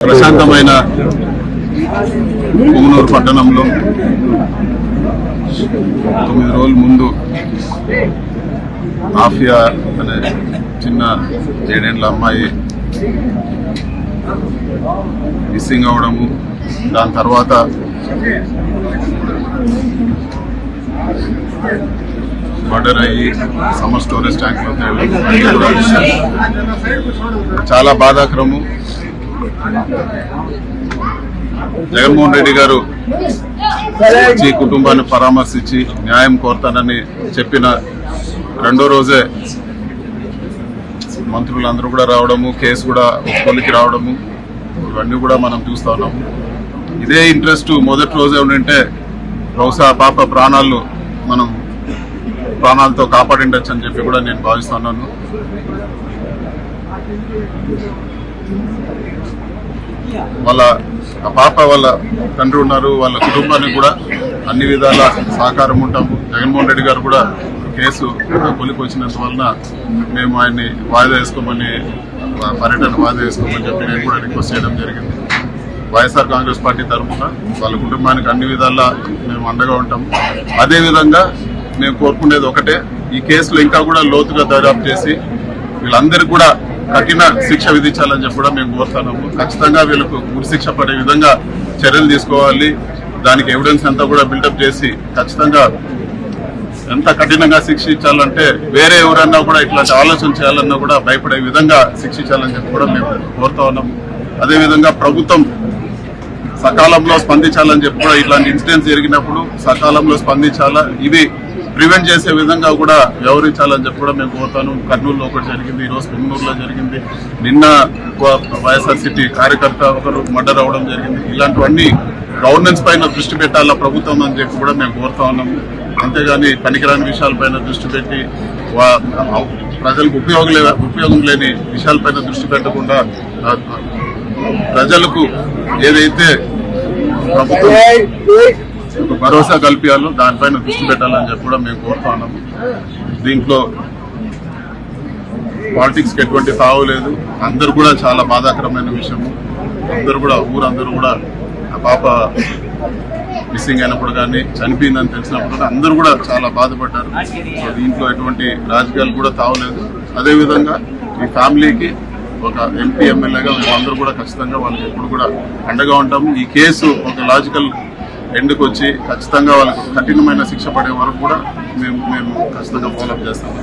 ప్రశాంతమైన పుంగనూరు పట్టణంలో తొమ్మిది రోజుల ముందు ఆఫియా అనే చిన్న ఏడేండ్ల అమ్మాయి మిస్సింగ్ అవడము దాని తర్వాత మర్డర్ అయ్యి సమ్మర్ స్టోరేజ్ ట్యాంక్లో కూడా విషయం. చాలా బాధాకరము జగన్మోహన్ రెడ్డి గారు వచ్చి కుటుంబాన్ని పరామర్శించి న్యాయం కోరతానని చెప్పిన రెండో రోజే మంత్రులందరూ కూడా రావడము కేసు కూడా కొలికి రావడము ఇవన్నీ కూడా మనం చూస్తా ఉన్నాము ఇదే ఇంట్రెస్ట్ మొదటి రోజే ఉండింటే బహుశా పాప ప్రాణాలు మనం ప్రాణాలతో కాపాడిండొచ్చు అని చెప్పి కూడా నేను భావిస్తున్నాను వాళ్ళ ఆ పాప వాళ్ళ తండ్రి ఉన్నారు వాళ్ళ కుటుంబానికి కూడా అన్ని విధాల సహకారం ఉంటాము జగన్మోహన్ రెడ్డి గారు కూడా కేసు కొలికి వలన మేము ఆయన్ని వాయిదా వేసుకోమని పర్యటన వాయిదా వేసుకోమని చెప్పి నేను కూడా రిక్వెస్ట్ చేయడం జరిగింది. వైఎస్ఆర్ కాంగ్రెస్ పార్టీ తరఫున వాళ్ళ కుటుంబానికి అన్ని విధాలా మేము అండగా ఉంటాం. అదేవిధంగా మేము కోరుకునేది ఒకటే ఈ కేసులో ఇంకా కూడా లోతుగా దర్యాప్తు చేసి వీళ్ళందరికీ కూడా కఠిన శిక్ష విధించాలని చెప్పి కూడా మేము కోరుతున్నాము. ఖచ్చితంగా వీళ్ళకు ఉరిశిక్ష పడే విధంగా చర్యలు తీసుకోవాలి. దానికి ఎవిడెన్స్ అంతా కూడా బిల్డప్ చేసి ఖచ్చితంగా ఎంత కఠినంగా శిక్షించాలంటే వేరే ఎవరన్నా కూడా ఇట్లాంటి ఆలోచన చేయాలన్నా కూడా భయపడే విధంగా శిక్షించాలని చెప్పి కూడా మేము కోరుతా ఉన్నాము. అదేవిధంగా ప్రభుత్వం సకాలంలో స్పందించాలని చెప్పి కూడా ఇట్లాంటి ఇన్సిడెంట్స్ జరిగినప్పుడు సకాలంలో స్పందించాలా? ఇవి ప్రివెంట్ చేసే విధంగా కూడా వ్యవహరించాలని చెప్పి కూడా మేము కోరుతాను. కర్నూలులో ఒకటి జరిగింది ఈరోజు పొంగనూరులో జరిగింది. నిన్న వైఎస్ఆర్ సిటీ కార్యకర్త ఒకరు మర్డర్ అవ్వడం జరిగింది. ఇలాంటివన్నీ గవర్నెన్స్ పైన దృష్టి పెట్టాలా ప్రభుత్వం అని చెప్పి కూడా మేము కోరుతా ఉన్నాము అంతేగాని పనికిరాని విషయాలపైన దృష్టి పెట్టి ప్రజలకు ఉపయోగం ఉపయోగం లేని విషయాలపైన దృష్టి పెట్టకుండా ప్రజలకు ఏదైతే ప్రభుత్వం ఒక భరోసా కల్పించాలో దానిపైన దృష్టి పెట్టాలని చెప్పి కూడా మేము కోరుతా ఉన్నాము దీంట్లో పాలిటిక్స్కి ఎటువంటి తావు లేదు. అందరూ కూడా చాలా బాధాకరమైన విషయము. అందరూ కూడా ఊరందరూ కూడా ఆ పాప మిస్సింగ్ అయినప్పుడు కానీ చనిపోయిందని తెలిసినప్పుడు కానీ అందరూ కూడా చాలా బాధపడ్డారు. దీంట్లో ఎటువంటి రాజకీయాలు కూడా తావలేదు అదేవిధంగా ఈ ఫ్యామిలీకి ఒక ఎంపీ ఎమ్మెల్యేగా మేమందరూ కూడా ఖచ్చితంగా వాళ్ళకి ఎప్పుడు కూడా అండగా ఉంటాము. ఈ కేసు ఒక లాజికల్ ఎండ్కి వచ్చి ఖచ్చితంగా వాళ్ళకి కఠినమైన శిక్ష పడే వరకు కూడా మేము మేము ఖచ్చితంగా ఫాలోఅప్ చేస్తాం.